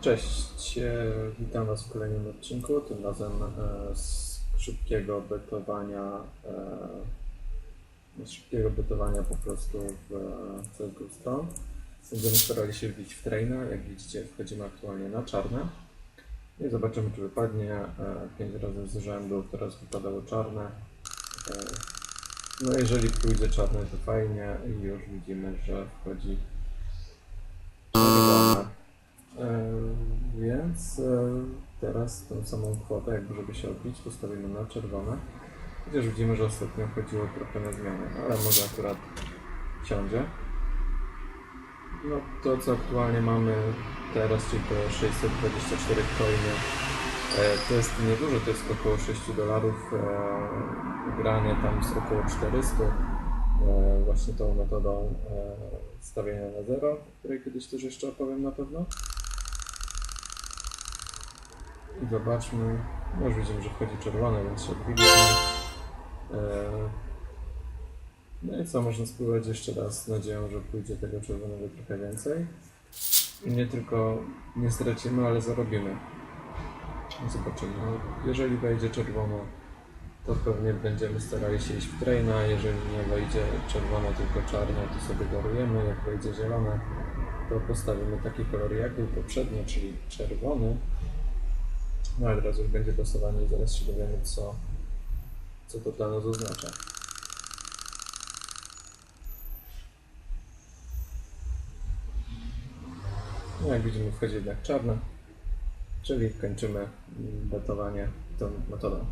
Cześć, e, witam Was w kolejnym odcinku, tym razem e, z szybkiego betowania, e, szybkiego betowania po prostu w CSGO Stone. Będziemy starali się wbić w traina, jak widzicie wchodzimy aktualnie na czarne i zobaczymy czy wypadnie. E, Pięć razy z rzędu teraz wypadało czarne. No jeżeli pójdzie czarne to fajnie i już widzimy, że wchodzi Więc e, teraz tą samą kwotę, jakby żeby się odbić, postawimy na czerwone. Chociaż widzimy, że ostatnio chodziło trochę na zmianę, no ale może akurat siądzie. No to co aktualnie mamy teraz, czyli to 624 coiny, e, to jest niedużo, to jest około 6 dolarów. e, Granie tam z około 400 e, właśnie tą metodą stawienia na zero, o której kiedyś też jeszcze opowiem na pewno. I zobaczmy. No już widzimy, że wchodzi czerwone, więc się odbiliśmy. Eee, No i co, można spróbować jeszcze raz z nadzieją, że pójdzie tego czerwonego trochę więcej. I nie tylko nie stracimy, ale zarobimy. Zobaczymy. No, jeżeli wejdzie czerwono, to pewnie będziemy starali się iść w traina. Jeżeli nie wejdzie czerwone, tylko czarne, to sobie darujemy. Jak wejdzie zielone, to postawimy taki kolor jak był poprzednio, czyli czerwony. No ale teraz już będzie głosowanie i zaraz się dowiemy, co, co to dla nas oznacza. No jak widzimy, wchodzi jednak czarne, czyli kończymy mm, betowanie tą metodą.